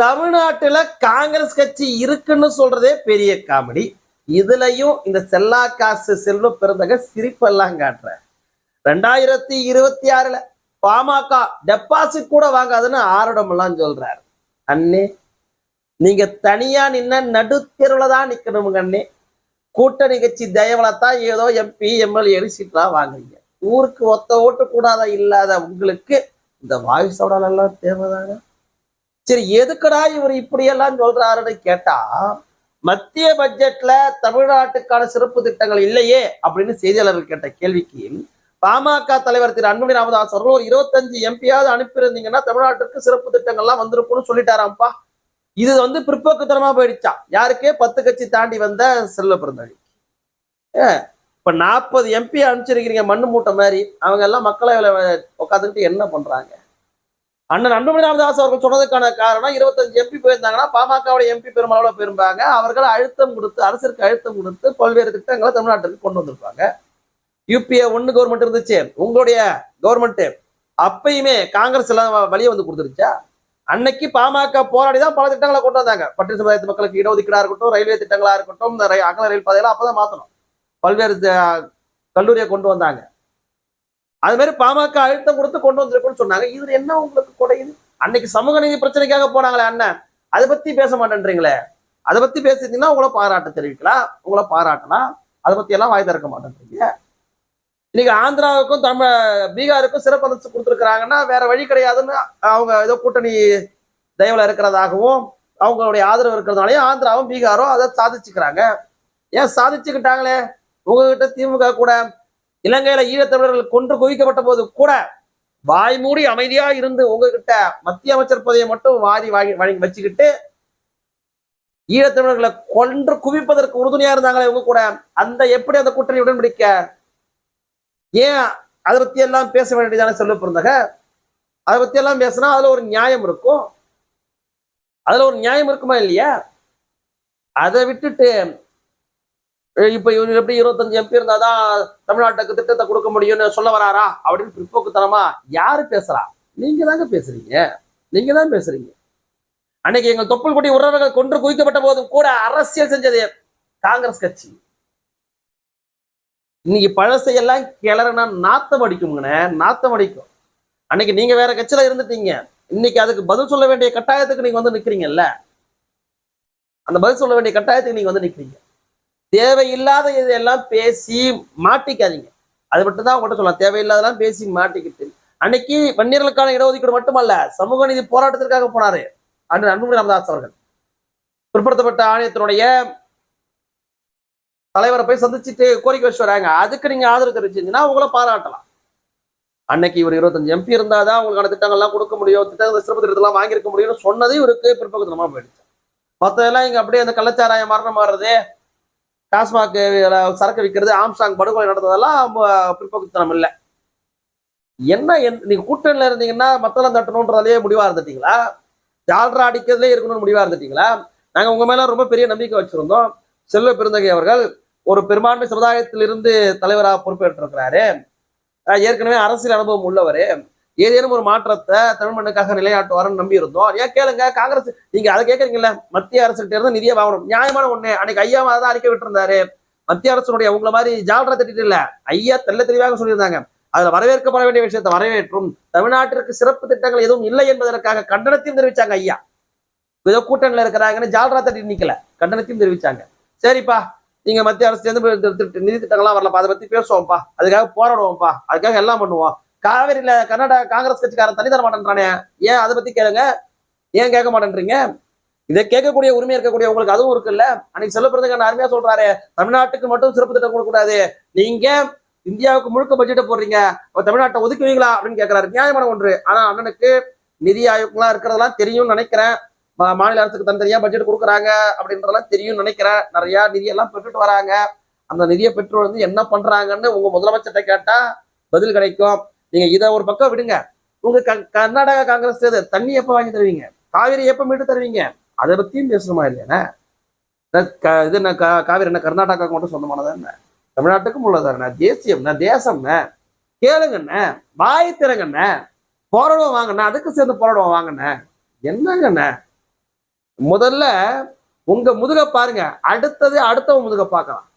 தமிழ்நாட்டுல காங்கிரஸ் கட்சி இருக்குன்னு சொல்றதே பெரிய காமெடி. இதுலயும் இந்த செல்லா காசு செல்வ பிறந்தக சிரிப்பெல்லாம் காட்டுற. ரெண்டாயிரத்தி இருபத்தி ஆறுல பாமக டெபாசிட் கூட வாங்காதுன்னு ஆரோடமெல்லாம் சொல்றாரு. அண்ணே நீங்க தனியா நின்ன நடுத்தெருவுல தான் நிக்கணுமுங்க அண்ணே. கூட்டணி கட்சி தயவலத்தான் ஏதோ எம்பி எம்எல்ஏ சீட்லாம் வாங்குறீங்க. ஊருக்கு ஒத்த ஓட்டு கூடாத இல்லாத உங்களுக்கு இந்த வாயு எல்லாம் தேவைதானே? சரி எதுக்குடா இவர் இப்படியெல்லாம் சொல்றாருன்னு கேட்டா மத்திய பட்ஜெட்ல தமிழ்நாட்டுக்கான சிறப்பு திட்டங்கள் இல்லையே அப்படின்னு செய்தியாளர்கள் கேட்ட கேள்விக்கு பாமக தலைவர் திரு அன்புமணி ராமதாஸ் அவர்கள் ஒரு இருபத்தஞ்சு எம்பியாவது அனுப்பியிருந்தீங்கன்னா தமிழ்நாட்டுக்கு சிறப்பு திட்டங்கள்லாம் வந்திருக்கும்னு சொல்லிட்டாராம்ப்பா. இது வந்து பிற்போக்குத்தனமா போயிடுச்சா? யாருக்கே பத்து கட்சி தாண்டி வந்த செல்ல பிறந்தாடி இப்ப நாற்பது எம்பி அனுப்பிச்சிருக்கிறீங்க மண்ணு மூட்டை மாதிரி. அவங்க எல்லாம் மக்களவையில உட்காந்துக்கிட்டு என்ன பண்றாங்க? அண்ணன் அன்புமணி ராமதாஸ் அவர்கள் சொன்னதுக்கான காரணம் இருபத்தஞ்சு எம்பி போயிருந்தாங்கன்னா பாமகவுடைய எம்பி பெருமளவில் போயிருப்பாங்க அவர்கள் அழுத்தம் கொடுத்து அரசிற்கு அழுத்தம் கொடுத்து பல்வேறு திட்டங்களை தமிழ்நாட்டுக்கு கொண்டு வந்திருப்பாங்க. யூபிஏ ஒன்று கவர்மெண்ட் இருந்துச்சு. உங்களுடைய கவர்மெண்ட் அப்பயுமே காங்கிரஸ் எல்லாம் வழியை வந்து கொடுத்துருச்சா அன்னைக்கு பாமக போராடி தான் பல திட்டங்களை கொண்டு வந்தாங்க. பட்டியல் சமுதாயத்து மக்களுக்கு இடஒதுக்கீடா இருக்கட்டும் ரயில்வே திட்டங்களா இருக்கட்டும் இந்த ரயில் அகல ரயில் பாதையெல்லாம் அப்பதான் மாத்தணும். பல்வேறு த- கல்லூரியை கொண்டு வந்தாங்க. அது மாதிரி பாமக அழுத்தம் கொடுத்து கொண்டு வந்திருக்குன்னு சொன்னாங்க. இதுல என்ன உங்களுக்கு குறையுது அன்னைக்கு சமூக நீதி பிரச்சனைக்காக போனாங்களே அண்ணன் அதை பத்தி பேச மாட்டேன்றீங்களே. அதை பத்தி பேசிட்டீங்கன்னா உங்களை பாராட்ட தெரிவிக்கலாம். உங்களை பாராட்டலாம். அதை பத்தி எல்லாம் வாய் திறக்க மாட்டேன்றீங்க. இன்னைக்கு ஆந்திராவுக்கும் தமிழ் பீகாருக்கும் சிறப்பு அந்தஸ்து கொடுத்துருக்குறாங்கன்னா வேற வழி கிடையாதுன்னு அவங்க ஏதோ கூட்டணி தயவுல இருக்கிறதாகவும் அவங்களுடைய ஆதரவு இருக்கிறதுனாலையும் ஆந்திராவும் பீகாரும் அதை சாதிச்சுக்கிறாங்க. ஏன் சாதிச்சுக்கிட்டாங்களே? உங்ககிட்ட திமுக கூட இலங்கையில ஈழத்தமிழர்கள் கொன்று குவிக்கப்பட்ட போது கூட வாய் மூடி அமைதியா இருந்து உங்ககிட்ட மத்திய அமைச்சர் பதவியை மட்டும் வாரி வாங்கி வழங்கி வச்சுக்கிட்டு ஈழத்தமிழர்களை கொன்று குவிப்பதற்கு உறுதுணையா இருந்தாங்களே உங்க கூட. அந்த எப்படி அந்த கூட்டணி உடன்படிக்க? ஏன் அதை பத்தி எல்லாம் பேச வேண்டியதான செல்வ பிறந்தக? அதை பத்தி எல்லாம் பேசினா அதுல ஒரு நியாயம் இருக்கும். அதுல ஒரு நியாயம் இருக்குமா இல்லையா? அதை விட்டுட்டு இப்ப இவங்க எப்படி இருபத்தஞ்சு எம்பி இருந்தாதான் தமிழ்நாட்டுக்கு திட்டத்தை கொடுக்க முடியும்னு சொல்ல வராரா? அப்படின்னு பிற்போக்குத்தனமா யாரு பேசுறா? நீங்க தாங்க பேசுறீங்க. நீங்க தான் பேசுறீங்க. அன்னைக்கு எங்கள் தொப்புள் கொடி உறவுகள் கொன்று குவிக்கப்பட்ட போதும் கூட அரசியல் செஞ்சது காங்கிரஸ் கட்சி. இன்னைக்கு பழசையெல்லாம் கிளறுனா நாத்தம் அடிக்கும்ங்கண்ணே நாத்தம் அடிக்கும். அன்னைக்கு நீங்க வேற கட்சியில இருந்துட்டீங்க. இன்னைக்கு அதுக்கு பதில் சொல்ல வேண்டிய கட்டாயத்துக்கு நீங்க வந்து நிக்கிறீங்கல்ல? அந்த பதில் சொல்ல வேண்டிய கட்டாயத்துக்கு நீங்க வந்து நிக்கிறீங்க. தேவையில்லாத இதெல்லாம் பேசி மாட்டிக்காதீங்க. அது மட்டும் தான் உங்கள்கிட்ட சொல்லலாம். தேவையில்லாதெல்லாம் பேசி மாட்டிக்கிட்டு. அன்னைக்கு வன்னியர்களுக்கான இடஒதுக்கீடு மட்டுமல்ல சமூக நீதி போராட்டத்திற்காக போனாரு. அன்று அன்புமணி ராமதாஸ் அவர்கள். பிற்படுத்தப்பட்ட ஆணையத்தினுடைய தலைவரை போய் சந்திச்சுட்டு கோரிக்கை வச்சு வராங்க. அதுக்கு நீங்க ஆதரவு தெரிவிச்சிருந்தீங்கன்னா உங்களை பாராட்டலாம். அன்னைக்கு இவர் இருபத்தஞ்சு எம்பி இருந்தாதான் உங்களுக்கான திட்டங்கள்லாம் கொடுக்க முடியும். திட்டங்கள் சிறப்பு திட்டத்தெல்லாம் வாங்கியிருக்க முடியும்னு சொன்னது இவருக்கு பிற்பகுத்தனமா போயிடுச்சு. மற்றதெல்லாம் இங்க அப்படியே அந்த கள்ளச்சாராயம் மரணம் மாறுறது டாஸ்மாக் சரக்கு விற்கிறது ஆம்சாங் படுகொலை நடந்ததெல்லாம் பிற்போக்குத்தனம் இல்லை. என்ன என்- நீங்க கூட்டணியில் இருந்தீங்கன்னா மத்தளம் தட்டணுன்றதுலயே முடிவா இருந்துட்டீங்களா? ஜால்ரா அடிக்கிறதுலே இருக்கணும்னு முடிவா இருந்துட்டீங்களா? நாங்க உங்க மேல ரொம்ப பெரிய நம்பிக்கை வச்சிருந்தோம். செல்வ பெருந்தகை அவர்கள் ஒரு பெரும்பான்மை சமுதாயத்திலிருந்து தலைவராக பொறுப்பேற்றிருக்கிறாரு. ஏற்கனவே அரசியல் அனுபவம் உள்ளவர். ஏதேனும் ஒரு மாற்றத்தை தமிழ் மண்ணுக்காக நிலையாட்டுவார்னு நம்பி இருந்தோம் ஏன் கேளுங்க காங்கிரஸ் நீங்க அதை கேட்கறீங்கல்ல மத்திய அரசுகிட்ட இருந்து நிதியை வாங்கணும். நியாயமான ஒண்ணு. அன்னைக்கு ஐயா தான் அறிக்கை விட்டுருந்தாரு. மத்திய அரசுடைய உங்களை மாதிரி ஜாலரா தட்டிட்டு இல்ல. ஐயா தெல்ல தெளிவாக சொல்லியிருந்தாங்க. அதுல வரவேற்கப்பட வேண்டிய விஷயத்தை வரவேற்றும். தமிழ்நாட்டிற்கு சிறப்பு திட்டங்கள் எதுவும் இல்லை என்பதற்காக கண்டனத்தையும் தெரிவிச்சாங்க ஐயா. ஏதோ கூட்டணியில இருக்கிறாங்கன்னு ஜால்ரா தட்டி நிக்கல. கண்டனத்தையும் தெரிவிச்சாங்க. சரிப்பா நீங்க மத்திய அரசு சேர்ந்து நிதி திட்டங்கள்லாம் வரலப்பா. அதை பத்தி பேசுவோம்ப்பா. அதுக்காக போராடுவோம்ப்பா. அதுக்காக எல்லாம் பண்ணுவோம். காவேரியில கர்நாடக காங்கிரஸ் கட்சிக்காரன் தனி தர மாட்டேன்றானே. ஏன் அதை பத்தி கேளுங்க. ஏன் கேட்க மாட்டேன்றீங்க? இதை கேட்கக்கூடிய உரிமை இருக்கக்கூடிய உங்களுக்கு அதுவும் இருக்குல்ல? அன்னைக்கு செல்லப்படுறதுக்கு பிறந்தங்க அருமையா சொல்றாரு. தமிழ்நாட்டுக்கு மட்டும் சிறப்பு திட்டம் கொடுக்க கூடாது நீங்க இந்தியாவுக்கு முழுக்க பட்ஜெட்டை போடுறீங்க. தமிழ்நாட்டை ஒதுக்குவீங்களா? அப்படின்னு கேட்கிறாரு. நியாயமான ஒன்று. ஆனா அண்ணனுக்கு நிதி ஆயோக்லாம் இருக்கிறதெல்லாம் தெரியும்னு நினைக்கிறேன். மா- மாநில அரசுக்கு தனித்தனியா பட்ஜெட் கொடுக்குறாங்க அப்படின்றதெல்லாம் தெரியும்னு நினைக்கிறேன். நிறைய நிதியெல்லாம் பெற்றுட்டு வராங்க. அந்த நிதியை பெற்று வந்து என்ன பண்றாங்கன்னு உங்க முதலமைச்சர்கிட்ட கேட்டா பதில் கிடைக்கும். நீங்க இதை ஒரு பக்கம் விடுங்க. உங்க க- கர்நாடகா காங்கிரஸ் இது தண்ணி எப்ப வாங்கி தருவீங்க? காவிரி எப்ப மீட்டு தருவீங்க? அதை பத்தியும் பேசணுமா இல்லையா இது என்ன காவிரி என்ன கர்நாடகாவுக்கு மட்டும் சொந்தமானதா என்ன? தமிழ்நாட்டுக்கும் உள்ளதாண்ணே தேசியம்ண்ணே தேசம்ண்ணே கேளுங்கண்ணே வாய் திறங்கண்ணே போராடுவோம் வாங்கண்ணே அதுக்கு சேர்ந்து போராடுவோம் வாங்கண்ணே என்னங்கண்ணே முதல்ல உங்க முதுக பாருங்க. அடுத்தது அடுத்தவன் முதுக பார்க்கலாம்.